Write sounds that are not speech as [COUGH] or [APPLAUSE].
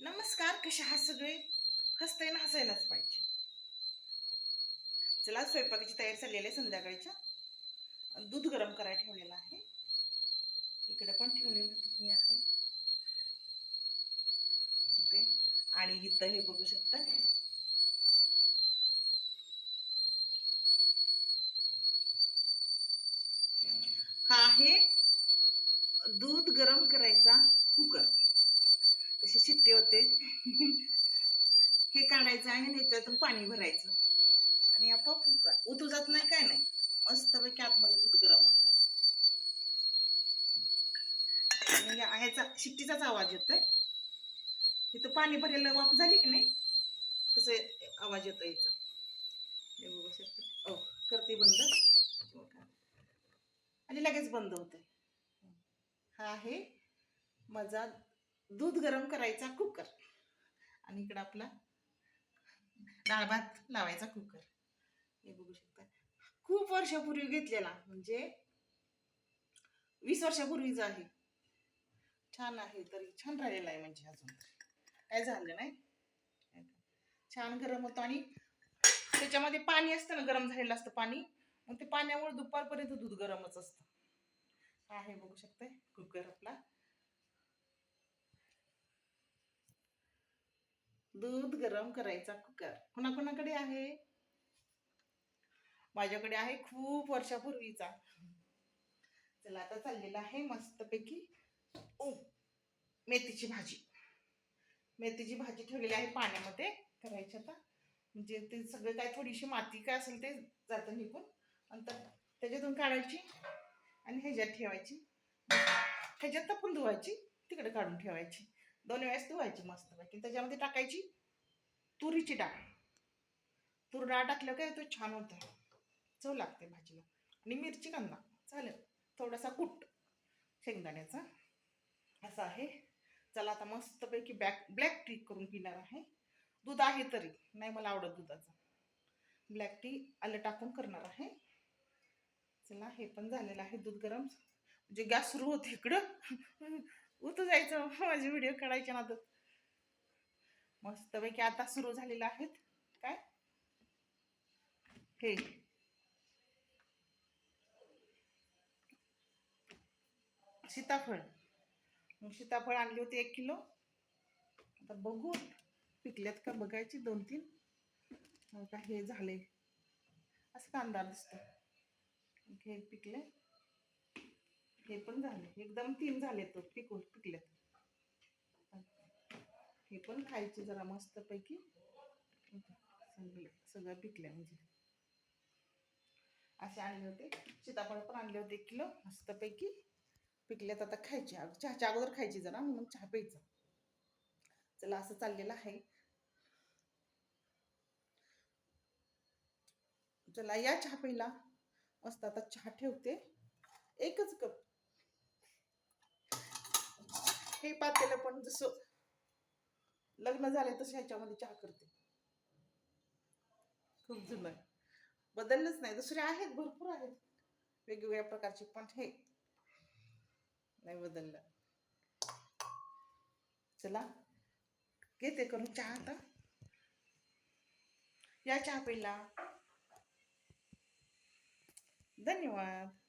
नमस्कार कशा आहात सगळे? हसताय ना हसायलाच पाहिजे. चला स्वयंपाकाची तयारी चाललेली आहे संध्याकाळीच्या. दूध गरम करायला ठेवलेलं आहे. इकडे पण ठेवलेलं तुम्ही आहे. ते आणि इथं हे बघू शकता. हा आहे दूध गरम करायचा कुकर. [LAUGHS] हे काढायचं आहे आणि ह्याच्यातून पाणी भरायचं. आणि आपोआप उतू जात नाही काय नाही. मस्त पैकी आतमध्ये दूध गरम होतं. म्हणजे ह्याचा शिट्टीचाच आवाज येतोय. तिथं पाणी भरायला वाप झाली की नाही? तसे आवाज येतो याचा. ओ हो, करते बंद. आणि लगेच बंद होतंय. हा आहे माझा दूध गरम करायचा कुकर. आणि इकडं आपला डाळ भात लावायचा कुकर हे बघू शकता खूप वर्षापूर्वी घेतलेला म्हणजे वीस वर्षापूर्वीचा आहे. छान आहे तरी छान राहिलेला आहे म्हणजे अजून. काय झालं नाही? छान गरम होतो आणि त्याच्यामध्ये पाणी असतं ना गरम झालेलं असतं पाणी. मग ते पाण्यामुळे दुपारपर्यंत दूध गरमच असतं. आहे बघू शकते कुकर आपला. दूध गरम करायचा कुकर. कुणाकुणाकडे आहे? माझ्याकडे आहे खूप वर्षापूर्वीचा. चला आता चाललेला आहे मस्तपैकी. ओ मेथीची भाजी. मेथीची भाजी ठेवलेली आहे पाण्यामध्ये. करायची आता. म्हणजे ते सगळं काय थोडीशी माती काय असेल ते जातं निघून. नंतर त्याच्यातून काढायची आणि ह्याच्यात ठेवायची. ह्याच्यात तर पण धुवायची तिकडे काढून ठेवायची. दोन वेळेस धुवायची मस्त मस्तपैकी त्याच्यामध्ये टाकायची तुरीची डाळ. तूर डाळ टाकलं काय तो छान होतं. चव लागते भाजीला. आणि मिरची कांदा. चालेल. थोडासा कूट शेंगदाण्याचा. असं आहे. चला आता मस्तपैकी बॅक ब्लॅक टी करून पिणार आहे. दूध आहे तरी. नाही मला आवडत दुधाचं. ब्लॅक टी आलं टाकून करणार आहे. चला हे पण झालेलं आहे. दूध गरम. म्हणजे गॅस सुरू होते इकडं. उतू जायचं माझे व्हिडिओ काढायचे ना तर मस्तपैकी आता सुरू झालेलं आहेत. काय? हे. सीताफळ. मग सीताफळ आणली होती एक किलो. आता बघू पिकल्यात का बघायची दोन तीन. का हे झाले. असं कांदा दिसतो. हे पिकले. हे पण झाले. एकदम तीन झाले तो पिकून पिकल्यात हे पण खायचे जरा मस्त पैकी सगळे सगळं पिकल्या म्हणजे. असे आणले होते. सीताफळ पण आणले होते एक किलो मस्तपैकी. पिकल्यात आता खायचे. चहाच्या अगोदर खायची जरा म्हणून चहा प्यायचा. चला असं चाललेलं आहे. चला या चहा प्यायला. मस्त आता चहा ठेवते. एकच कप. हे पातेलं पण जसं लग्न झाले तसं ह्याच्यामध्ये चहा करते. खूप जुनं आहे. बदललंच नाही. दुसरे आहेत भरपूर आहेत. वेगवेगळ्या प्रकारचे पण हे. नाही बदललं. चला घेते करून चहा आता. या चहा पहिला धन्यवाद.